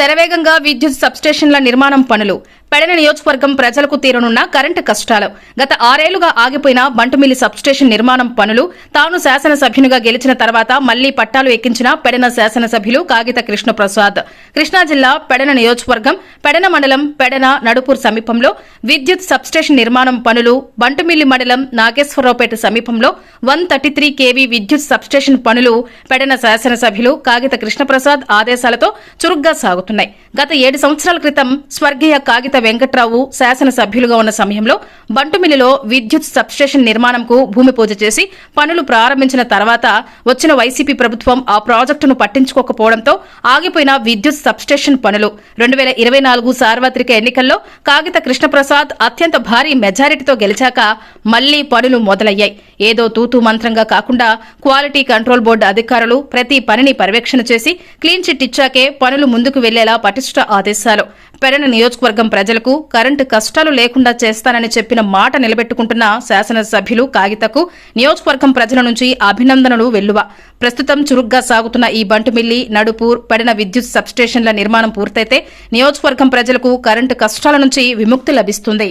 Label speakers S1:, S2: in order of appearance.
S1: శరవేగంగా విద్యుత్ సబ్స్టేషన్ల నిర్మాణం పనులు. పెడన నియోజకవర్గం ప్రజలకు తీరనున్న కరెంటు కష్టాలు. గత ఆరేళ్ళుగా ఆగిపోయిన బంటుమిల్లి సబ్స్టేషన్ నిర్మాణం పనులు తాను శాసనసభ్యునిగా గెలిచిన తర్వాత మళ్ళీ పట్టాలు ఎక్కించిన పెడన శాసనసభ్యులు కాగిత కృష్ణప్రసాద్. కృష్ణా జిల్లా పెడన నియోజకవర్గం పెడన మండలం పెడన నడుపూర్ సమీపంలో విద్యుత్ సబ్స్టేషన్ నిర్మాణం పనులు బంటుమిల్లి మండలం నాగేశ్వరరావుపేట సమీపంలో వన్ థర్టీ త్రీ కేవీ విద్యుత్ సబ్స్టేషన్ పనులు పెడన శాసనసభ్యులు కాగిత కృష్ణప్రసాద్ ఆదేశాలతో చురుగ్గా సాగుతున్నాయి. గత ఏడు సంవత్సరాల క్రితం స్వర్గీయ కాగిత వెంకట్రావు శాసనసభ్యులుగా ఉన్న సమయంలో బంటుమిల్లిలో విద్యుత్ సబ్స్టేషన్ నిర్మాణంకు భూమి పూజ చేసి పనులు ప్రారంభించిన తర్వాత వచ్చిన వైసీపీ ప్రభుత్వం ఆ ప్రాజెక్టును పట్టించుకోకపోవడంతో ఆగిపోయిన విద్యుత్ సబ్స్టేషన్ పనులు. రెండు వేల ఇరవై నాలుగు సార్వత్రిక ఎన్నికల్లో కాగిత కృష్ణప్రసాద్ అత్యంత భారీ మెజారిటీతో గెలిచాక మళ్ళీ పనులు మొదలయ్యాయి. ఏదో తూతూ మంత్రంగా కాకుండా క్వాలిటీ కంట్రోల్ బోర్డు అధికారులు ప్రతి పనిని పర్యవేక్షణ చేసి క్లీన్ చిట్ ఇచ్చాకే పనులు ముందుకు వెళ్ళేలా పటిష్ట ఆదేశాలు. పెరణ నియోజకవర్గం ప్రజలకు కరెంటు కష్టాలు లేకుండా చేస్తానని చెప్పిన మాట నిలబెట్టుకుంటున్న శాసనసభ్యులు కాగితకు నియోజకవర్గం ప్రజల నుంచి అభినందనలు వెల్లువ. ప్రస్తుతం చురుగ్గా సాగుతున్న ఈ బంటుమిల్లి నడుపూర్ పెడన విద్యుత్ సబ్స్టేషన్ల నిర్మాణం పూర్తయితే నియోజకవర్గం ప్రజలకు కరెంటు కష్టాల నుంచి విముక్తి లభిస్తుంది.